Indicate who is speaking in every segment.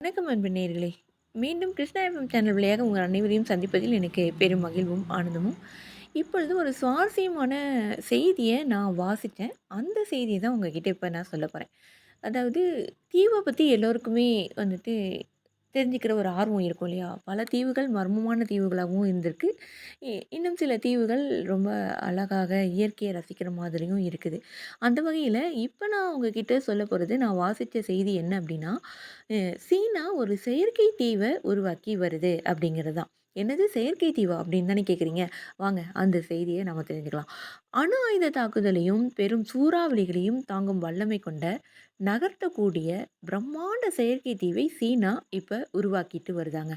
Speaker 1: வணக்கம் அன்பு நேயர்களே மீண்டும் கிருஷ்ணா எஃப்எம் சேனல் வழியாக உங்கள் அனைவரையும் சந்திப்பதில் எனக்கு பெரும் மகிழ்வும் ஆனந்தமும். இப்பொழுது ஒரு சுவாரஸ்யமான செய்தியை நான் வாசித்தேன். அந்த செய்தியை தான் உங்ககிட்ட இப்போ நான் சொல்ல போகிறேன் அதாவது தீவை பற்றி எல்லோருக்குமே வந்துட்டு தெரிஞ்சுக்கிற ஒரு ஆர்வம் இருக்கும் இல்லையா? பல தீவுகள் மர்மமான தீவுகளாகவும் இருந்திருக்கு. இ- இன்னும் சில தீவுகள் ரொம்ப அழகாக இயற்கையை ரசிக்கிற மாதிரியும் இருக்குது. அந்த வகையில் இப்போ நான் உங்ககிட்ட சொல்ல போகிறது நான் வாசித்த செய்தி என்ன அப்படின்னா சீனா ஒரு செயற்கை தீவை உருவாக்கி வருது அப்படிங்கிறது தான். என்னது செயற்கை தீவா அப்படின்னு தானே கேட்குறீங்க? வாங்க அந்த செய்தியை நம்ம தெரிஞ்சுக்கலாம். அணு ஆயுத தாக்குதலையும் பெரும் சூறாவளிகளையும் தாங்கும் வல்லமை கொண்ட நகர்த்தக்கூடிய பிரம்மாண்ட செயற்கை தீவை சீனா இப்போ உருவாக்கிட்டு வருதாங்க.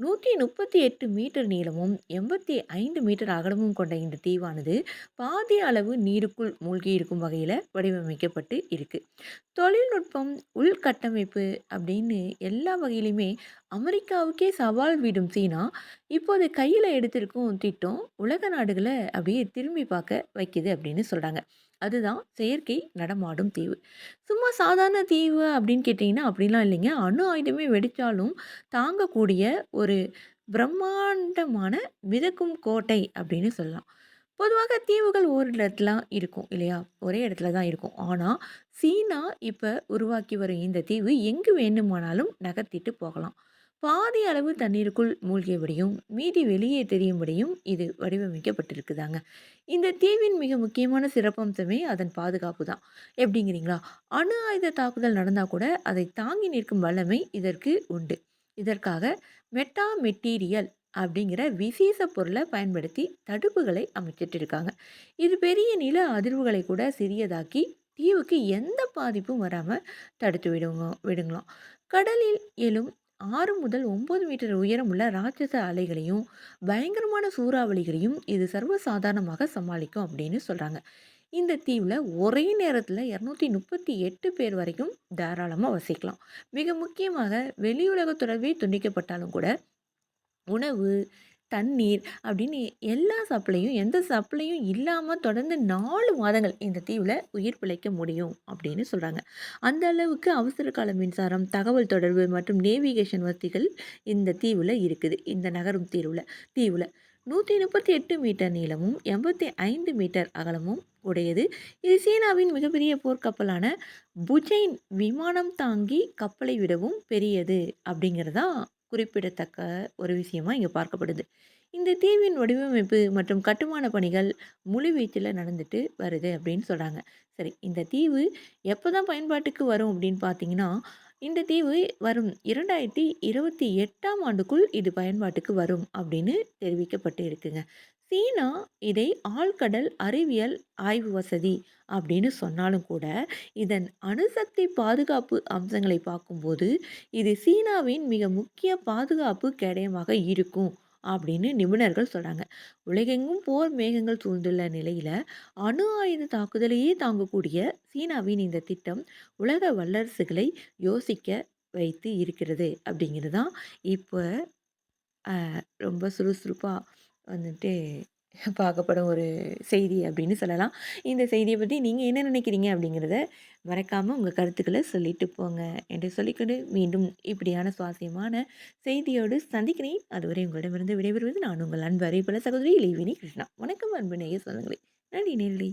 Speaker 1: நூற்றி முப்பத்தி எட்டு மீட்டர் நீளமும் எண்பத்தி ஐந்து மீட்டர் அகலமும் கொண்ட இந்த தீவானது பாதி அளவு நீருக்குள் மூழ்கி இருக்கும் வகையில் வடிவமைக்கப்பட்டு இருக்குது தொழில்நுட்பம் உள்கட்டமைப்பு அப்படின்னு எல்லா வகையிலுமே அமெரிக்காவுக்கே சவால் விடும் சீனா இப்போது கையில் எடுத்திருக்கும் திட்டம் உலக நாடுகளை அப்படியே திரும்பி பார்க்க வைக்குது அப்படின்னு சொல்கிறாங்க அதுதான் செயற்கை நடமாடும் தீவு. சும்மா சாதாரண தீவு அப்படின்னு கேட்டிங்கன்னா அப்படிலாம் இல்லைங்க. அணு ஆயுதமே வெடித்தாலும் தாங்கக்கூடிய ஒரு பிரம்மாண்டமான மிதக்கும் கோட்டை அப்படின்னு சொல்லலாம். பொதுவாக தீவுகள் ஒரு இடத்துல இருக்கும் இல்லையா? ஒரே இடத்துல தான் இருக்கும். ஆனால் சீனா இப்போ உருவாக்கி வரும் இந்த தீவு எங்கு வேண்டுமானாலும் நகர்த்திட்டு போகலாம். பாதி அளவு தண்ணீருக்குள் மூழ்கியபடியும் மீதி வெளியே தெரியும்படியும் இது வடிவமைக்கப்பட்டிருக்குதாங்க. இந்த தீவின் மிக முக்கியமான சிறப்பம்சமே அதன் பாதுகாப்பு தான். எப்படிங்கிறீங்களா? அணு ஆயுத தாக்குதல் நடந்தால் கூட அதை தாங்கி நிற்கும் வல்லமை இதற்கு உண்டு. இதற்காக மெட்டா மெட்டீரியல் அப்படிங்கிற விசேஷ பொருளை பயன்படுத்தி தடுப்புகளை அமைச்சிட்டு இருக்காங்க இது பெரிய நில அதிர்வுகளை கூட சிறியதாக்கி தீவுக்கு எந்த பாதிப்பும் வராமல் தடுத்து விடுங்க விடுங்களாம் கடலில் எழும் ஆறு முதல் ஒம்பது மீட்டர் உயரமுள்ள ராட்சச அலைகளையும் பயங்கரமான சூறாவளிகளையும் இது சர்வசாதாரணமாக சமாளிக்கும் அப்படின்னு சொல்கிறாங்க இந்த தீவில் ஒரே நேரத்தில் இரநூத்தி முப்பத்தி எட்டு பேர் வரைக்கும் தாராளமாக வசிக்கலாம். மிக முக்கியமாக வெளியுலக தொடர்பே துண்டிக்கப்பட்டாலும் கூட உணவு தண்ணீர் அப்படின்னு எல்லா சப்ளையும் எந்த சப்ளையும் இல்லாமல் தொடர்ந்து நாலு மாதங்கள் இந்த தீவில் உயிர் பிழைக்க முடியும் அப்படின்னு சொல்கிறாங்க அந்த அளவுக்கு அவசர கால மின்சாரம் தகவல் தொடர்பு மற்றும் நேவிகேஷன் வசதிகள் இந்த தீவில் இருக்குது. இந்த நகரும் தீவில் தீவில் நூற்றி முப்பத்தி எட்டு மீட்டர் நீளமும் எண்பத்தி ஐந்து மீட்டர் அகலமும் உடையது. இது சீனாவின் மிகப்பெரிய போர்க்கப்பலான புஜைன் விமானம் தாங்கி கப்பலை விடவும் பெரியது அப்படிங்கிறதா குறிப்பிடத்தக்க ஒரு விஷயமாக இங்கே பார்க்கப்படுது. இந்த தீவின் வடிவமைப்பு மற்றும் கட்டுமான பணிகள் முழுவீச்சில் நடந்துட்டு வருது அப்படின்னு சொல்கிறாங்க சரி இந்த தீவு எப்போ தான் பயன்பாட்டுக்கு வரும் அப்படின்னு பார்த்தீங்கன்னா இந்த தீவு வரும் இரண்டாயிரத்தி இருபத்தி எட்டாம் ஆண்டுக்குள் இது பயன்பாட்டுக்கு வரும் அப்படின்னு தெரிவிக்கப்பட்டு இருக்குங்க. சீனா இதை ஆழ்கடல் அறிவியல் ஆய்வு வசதி அப்படின்னு சொன்னாலும் கூட இதன் அணுசக்தி பாதுகாப்பு அம்சங்களை பார்க்கும்போது இது சீனாவின் மிக முக்கிய பாதுகாப்பு கேடயமாக இருக்கும் அப்படின்னு நிபுணர்கள் சொல்கிறாங்க உலகெங்கும் போர் மேகங்கள் சூழ்ந்துள்ள நிலையில் அணு ஆயுத தாக்குதலையே தாங்கக்கூடிய சீனாவின் இந்த திட்டம் உலக வல்லரசுகளை யோசிக்க வைத்து இருக்கிறது அப்படிங்கிறது தான். இப்போ ரொம்ப சுறுசுறுப்பாக வந்துட்டு பார்க்கப்படும் ஒரு செய்தி அப்படின்னு சொல்லலாம். இந்த செய்தியை பற்றி நீங்கள் என்ன நினைக்கிறீங்க அப்படிங்கிறத மறக்காமல் உங்கள் கருத்துக்களை சொல்லிட்டு போங்க என்று சொல்லிக்கொண்டு மீண்டும் இப்படியான சுவாரஸ்யமான செய்தியோடு சந்திக்கிறேன். அதுவரை உங்களிடமிருந்து விடைபெறுவது நான் உங்கள் அன்பு அறிவிப்பல சகோதரி லீவினி கிருஷ்ணா. வணக்கம் அன்பு நேய சொல்லுங்களேன் நன்றி நேரடி